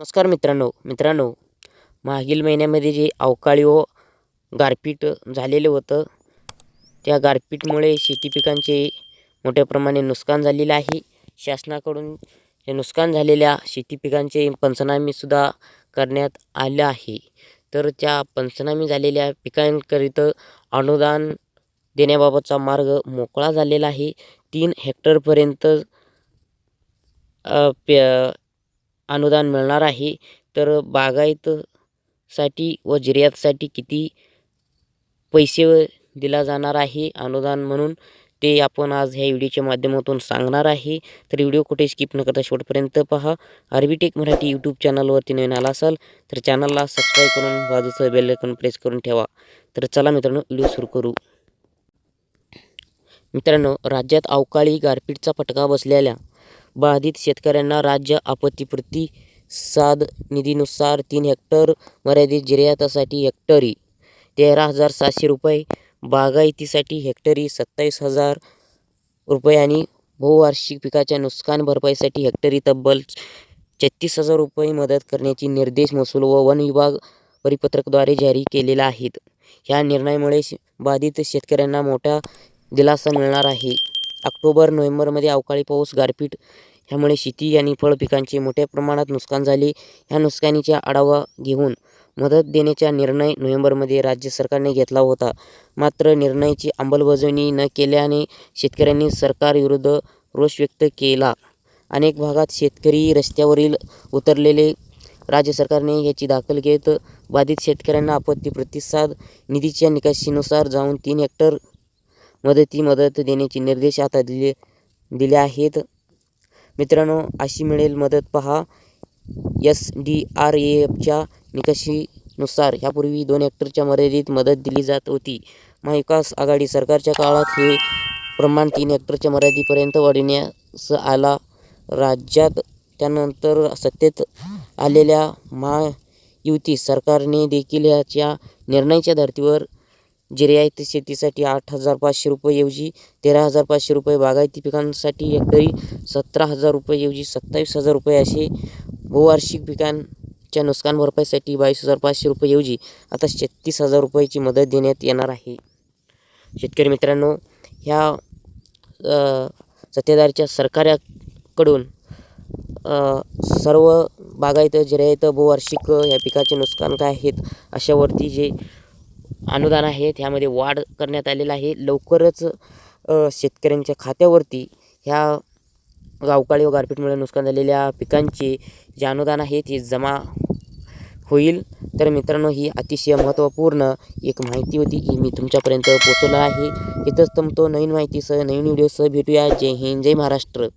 नमस्कार मित्रांनो. मित्रांनो मागील महिन्यामध्ये जे अवकाळी व गारपीट झालेलं होतं त्या गारपीटमुळे शेती पिकांचे मोठ्या प्रमाणे नुकसान झालेलं आहे. शासनाकडून हे नुकसान झालेल्या शेती पिकांचे पंचनामेसुद्धा करण्यात आलं आहे. तर त्या पंचनामे झालेल्या पिकांकरिता अनुदान देण्याबाबतचा मार्ग मोकळा झालेला आहे. तीन हेक्टरपर्यंत प्य पे अनुदान मिळणार आहे. तर बागायतसाठी व जिर्यातसाठी किती पैसे दिला जाणार आहे अनुदान म्हणून ते आपण आज ह्या व्हिडिओच्या माध्यमातून सांगणार आहे. तर व्हिडिओ कुठे स्किप न करता शेवटपर्यंत पहा. आरबीटेक मराठी यूट्यूब चॅनलवरती नवीन आला असाल तर चॅनलला सबस्क्राईब करून बाजूचं बेल प्रेस करून ठेवा. तर चला मित्रांनो व्हिडिओ सुरू करू. मित्रांनो राज्यात अवकाळी गारपीटचा फटका बसलेल्या बाधित शेतकऱ्यांना राज्य आपत्तीप्रती साद निधीनुसार तीन हेक्टर मर्यादित जिर्यातासाठी हेक्टरी तेरा हजार सातशे रुपये बागायतीसाठी हेक्टरी सत्तावीस हजार रुपये आणि बहुवार्षिक पिकाच्या नुकसान भरपाईसाठी हेक्टरी तब्बल छत्तीस हजार रुपये मदत करण्याचे निर्देश महसूल व वन विभाग परिपत्रकद्वारे जारी केलेला आहेत. ह्या निर्णयामुळे बाधित शेतकऱ्यांना मोठा दिलासा मिळणार आहे. ऑक्टोबर नोव्हेंबरमध्ये अवकाळी पाऊस गारपीट. ह्यामुळे शेती आणि फळ पिकांचे मोठ्या प्रमाणात नुकसान झाले. ह्या नुकसानीचा आढावा घेऊन मदत देण्याचा निर्णय नोव्हेंबरमध्ये राज्य सरकारने घेतला होता. मात्र निर्णयाची अंमलबजावणी न केल्याने शेतकऱ्यांनी सरकारविरुद्ध रोष व्यक्त केला. अनेक भागात शेतकरी रस्त्यावरील उतरलेले राज्य सरकारने याची दाखल घेत बाधित शेतकऱ्यांना आपत्ती प्रतिसाद निधीच्या निकषीनुसार जाऊन तीन हेक्टर मदती मदत देण्याचे निर्देश आता दिले दिले आहेत. मित्रांनो अशी मिळेल मदत पहा. एस डी आर ए एफच्या निकषीनुसार ह्यापूर्वी दोन हेक्टरच्या मर्यादित मदत दिली जात होती. महाविकास आघाडी सरकारच्या काळात हे प्रमाण तीन हेक्टरच्या मर्यादेपर्यंत वाढविण्यास आला. राज्यात त्यानंतर सत्तेत आलेल्या महायुती सरकारने देखील याच्या निर्णयाच्या धर्तीवर जिर्याती शेतीसाठी आठ हजार पाचशे रुपयेऐवजी तेरा हजार पाचशे रुपये बागायती पिकांसाठी हेक्टरी सतरा हजार रुपयेऐवजी सत्तावीस हजार रुपये असे बहुवार्षिक पिकांच्या नुकसान भरपाईसाठी बावीस हजार पाचशे रुपयेऐवजी आता छत्तीस हजार रुपयाची मदत देण्यात येणार आहे. शेतकरी मित्रांनो ह्या सत्तेदारीच्या सरकारकडून सर्व बागायत जिरायत बहुवार्षिक या पिकाचे नुकसान काय आहेत अशावरती जे अनुदान आहे. ह्यामध्ये वाढ करण्यात आलेलं आहे. लवकरच शेतकऱ्यांच्या खात्यावरती ह्या गावकाळी व गारपीटमुळे नुकसान झालेल्या पिकांचे जे अनुदान आहे ते जमा होईल. तर मित्रांनो ही अतिशय महत्त्वपूर्ण एक माहिती होती. की मी तुमच्यापर्यंत पोचवलं आहे. इथंच तुमतो नवीन माहितीसह नवीन व्हिडिओसह भेटूया. जय हिंद. जय महाराष्ट्र.